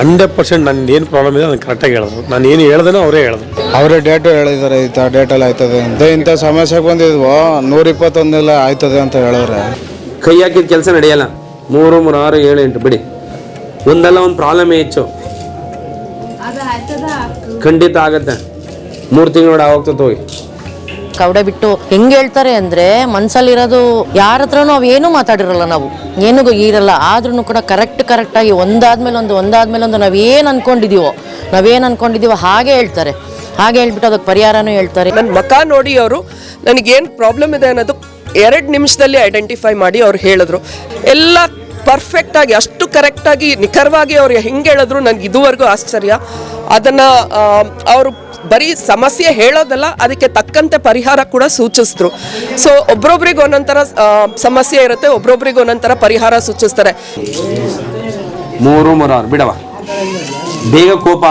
Hundred percent ನನ್ನ ಏನು problem ಇದೆ ಅದನ್ನು ಕರೆಕ್ಟಾಗಿ ಹೇಳಿದ್ರು ನಾನು ಏನು ಹೇಳ್ದೇನೋ ಅವರೇ ಹೇಳಿದ್ರು. ಅವರೇ ಡೇಟು ಹೇಳಿದ್ದಾರೆ ಈ ಥರ ಡೇಟಲ್ಲಿ ಆಯ್ತದೆ ಅಂತ. ಇಂಥ ಸಮಸ್ಯೆ ಬಂದಿದ್ವೋ ನೂರ ಇಪ್ಪತ್ತೊಂದೆಲ್ಲ ಆಯ್ತದೆ ಅಂತ ಹೇಳಿದ್ರೆ. ಕೈ ಹಾಕಿದ ಕೆಲಸ ನಡೆಯಲ್ಲ. ಮೂರು ಮೂರು ಆರು ಏಳು ಎಂಟು ಬಿಡಿ. ಒಂದಲ್ಲ ಒಂದು ಪ್ರಾಬ್ಲಮ್ ಹೆಚ್ಚು. ಖಂಡಿತ ಆಗತ್ತೆ. ಮೂರು ತಿಂಗಳು ಆಗೋಗ್ತದೆ ಹೋಗಿ. ಕವಡೆ ಬಿಟ್ಟು ಹೆಂಗ್ ಹೇಳ್ತಾರೆ ಅಂದ್ರೆ ಮನ್ಸಲ್ಲಿರೋದು ಯಾರ ಹತ್ರನೂ ನಾವ್ ಏನು ಮಾತಾಡಿರಲ್ಲ ನಾವು. ಏನು ಇರಲ್ಲ ಆದ್ರೂ ಕೂಡ ಕರೆಕ್ಟ್ ಕರೆಕ್ಟ್ ಆಗಿ ಒಂದಾದ್ಮೇಲೆ ಒಂದು ಒಂದಾದ್ಮೇಲೆ ಒಂದು ನಾವ್ ಏನ್ ಅನ್ಕೊಂಡಿದೀವೋ ನಾವೇನ್ ಅನ್ಕೊಂಡಿದೀವೋ ಹಾಗೆ ಹೇಳ್ತಾರೆ. ಹಾಗೆ ಹೇಳ್ಬಿಟ್ಟು ಅದಕ್ಕೆ ಪರಿಹಾರನೂ ಹೇಳ್ತಾರೆ. ನನ್ನ ಮಕ ನೋಡಿ ಅವರು ನನಗೇನು ಪ್ರಾಬ್ಲಮ್ ಇದೆ ಅನ್ನೋದು ಎರಡು ನಿಮಿಷದಲ್ಲಿ ಐಡೆಂಟಿಫೈ ಮಾಡಿ ಅವ್ರು ಹೇಳಿದ್ರು. ಎಲ್ಲ ಪರ್ಫೆಕ್ಟಾಗಿ ಅಷ್ಟು ಕರೆಕ್ಟಾಗಿ ನಿಖರವಾಗಿ ಅವ್ರು ಹೆಂಗೆ ಹೇಳಿದ್ರು, ನನಗೆ ಇದುವರೆಗೂ ಆಶ್ಚರ್ಯ. ಅದನ್ನು ಅವರು ಬರೀ ಸಮಸ್ಯೆ ಹೇಳೋದಲ್ಲ, ಅದಕ್ಕೆ ತಕ್ಕಂತೆ ಪರಿಹಾರ ಕೂಡ ಸೂಚಿಸಿದ್ರು. ಸೊ ಒಬ್ರೊಬ್ರಿಗೆ ಒಂದೊಂಥರ ಸಮಸ್ಯೆ ಇರುತ್ತೆ, ಒಬ್ರೊಬ್ರಿಗೆ ಒಂದೊಂಥರ ಪರಿಹಾರ ಸೂಚಿಸ್ತಾರೆ. ಮೂರು ಮೂರು ಆರು, ಬಿಡವ. ಬೇಗ ಕೋಪ,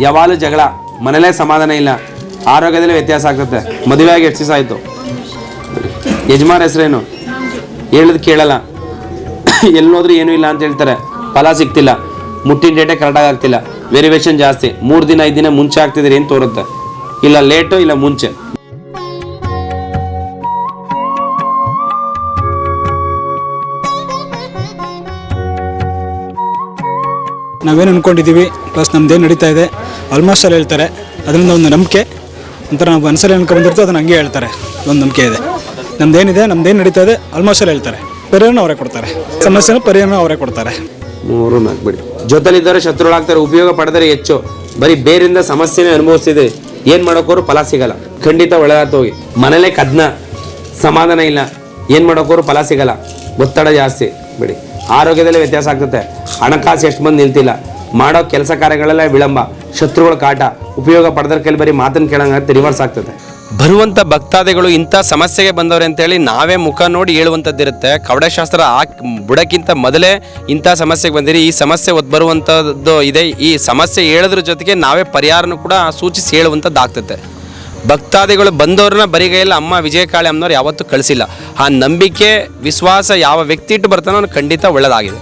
ಯಾವಾಗಲೂ ಜಗಳ ಮನೇಲೇ ಸಮಾಧಾನ ಇಲ್ಲ, ಆರೋಗ್ಯದಲ್ಲಿ ವ್ಯತ್ಯಾಸ ಆಗ್ತದೆ. ಮದುವೆಯಾಗಿ ಎಚ್ಚಿಸ ಆಯಿತು? ಯಜಮಾನ ಹೆಸರೇನು? ಹೇಳೋದು ಕೇಳಲ್ಲ. ಎಲ್ಲೋದ್ರೂ ಏನೂ ಇಲ್ಲ ಅಂತ ಹೇಳ್ತಾರೆ. ಫಲ ಸಿಗ್ತಿಲ್ಲ. ಮುಟ್ಟಿನ ಡೇಟೆ ಕರೆಕ್ಟಾಗಿ ಆಗ್ತಿಲ್ಲ. ವೇರಿಯೇಷನ್ ಜಾಸ್ತಿ. ಮೂರು ದಿನ, ಐದು ದಿನ ಮುಂಚೆ ಆಗ್ತಿದ್ರೆ ಏನು ತೋರುತ್ತೆ? ಇಲ್ಲ ಲೇಟು ಇಲ್ಲ ಮುಂಚೆ. ನಾವೇನು ಅಂದ್ಕೊಂಡಿದ್ದೀವಿ ಪ್ಲಸ್ ನಮ್ದೇನು ನಡೀತಾ ಇದೆ? ಆಲ್ಮೋಸ್ಟ್ ಅಲ್ಲಿ ಹೇಳ್ತಾರೆ. ಅದರಿಂದ ಒಂದು ನಂಬಿಕೆ. ಒಂಥರ ನಾವು ಮನಸ್ಸಲ್ಲಿ ಅನ್ಕೊಂಡು ಬಂದಿರ್ತೀವಿ, ಅದನ್ನ ಹಂಗೆ ಹೇಳ್ತಾರೆ. ಒಂದು ನಂಬಿಕೆ ಇದೆ. ನಮ್ದೇನಿದೆ, ನಮ್ದೇನು ನಡೀತಾ ಇದೆ ಆಲ್ಮೋಸ್ಟ್ ಅಲ್ಲಿ ಹೇಳ್ತಾರೆ. ಪರಿಹಾರನ ಅವರೇ ಕೊಡ್ತಾರೆ. ಸಮಸ್ಯೆನೂ ಪರಿಹಾರನೂ ಅವರೇ ಕೊಡ್ತಾರೆ. ಮೂರು ನಾಲ್ಕು, ಬಿಡಿ. ಜೊತೆಲಿದ್ದವರು ಶತ್ರುಗಳಾಗ್ತಾರೆ, ಉಪಯೋಗ ಪಡೆದರೆ ಹೆಚ್ಚು. ಬರೀ ಬೇರಿಂದ ಸಮಸ್ಯೆನೇ ಅನುಭವಿಸ್ತಿದೆ. ಏನು ಮಾಡೋಕೋರು ಫಲ ಸಿಗಲ್ಲ. ಖಂಡಿತ ಹೋಗಿ. ಮನೇಲೆ ಕದ್ನ. ಸಮಾಧಾನ ಇಲ್ಲ. ಏನು ಮಾಡೋಕೋರು ಫಲ ಸಿಗಲ್ಲ. ಒತ್ತಡ ಜಾಸ್ತಿ, ಬಿಡಿ. ಆರೋಗ್ಯದಲ್ಲಿ ವ್ಯತ್ಯಾಸ ಆಗ್ತದೆ. ಹಣಕಾಸು ಎಷ್ಟು ಬಂದು ನಿಲ್ತಿಲ್ಲ. ಮಾಡೋ ಕೆಲಸ ಕಾರ್ಯಗಳೆಲ್ಲ ವಿಳಂಬ. ಶತ್ರುಗಳ ಕಾಟ. ಉಪಯೋಗ ಪಡೆದ್ರ ಕೈಲಿ ಬರೀ ಮಾತನ್ನು ಕೇಳಂಗ ರಿವರ್ಸ್ ಆಗ್ತದೆ. ಬರುವಂಥ ಭಕ್ತಾದಿಗಳು ಇಂಥ ಸಮಸ್ಯೆಗೆ ಬಂದವ್ರೆ ಅಂತೇಳಿ ನಾವೇ ಮುಖ ನೋಡಿ ಹೇಳುವಂಥದ್ದಿರುತ್ತೆ. ಕವಡಶಾಸ್ತ್ರ ಆ ಬುಡಕ್ಕಿಂತ ಮೊದಲೇ ಇಂಥ ಸಮಸ್ಯೆಗೆ ಬಂದಿರಿ. ಈ ಸಮಸ್ಯೆ ಒದ್ ಬರುವಂಥದ್ದು ಇದೆ. ಈ ಸಮಸ್ಯೆ ಹೇಳೋದ್ರ ಜೊತೆಗೆ ನಾವೇ ಪರಿಹಾರನೂ ಕೂಡ ಸೂಚಿಸಿ ಹೇಳುವಂಥದ್ದು ಆಗ್ತದೆ ಭಕ್ತಾದಿಗಳು ಬಂದವ್ರನ್ನ ಬರಿಗೈಯಲ್ಲಿ ಅಮ್ಮ ವಿಜಯಕಾಳಿ ಅಮ್ಮನವ್ರು ಯಾವತ್ತೂ ಕಳಿಸಿಲ್ಲ. ಆ ನಂಬಿಕೆ, ವಿಶ್ವಾಸ ಯಾವ ವ್ಯಕ್ತಿ ಇಟ್ಟು ಬರ್ತಾನೋ ಖಂಡಿತ ಒಳ್ಳೆಯದಾಗಿದೆ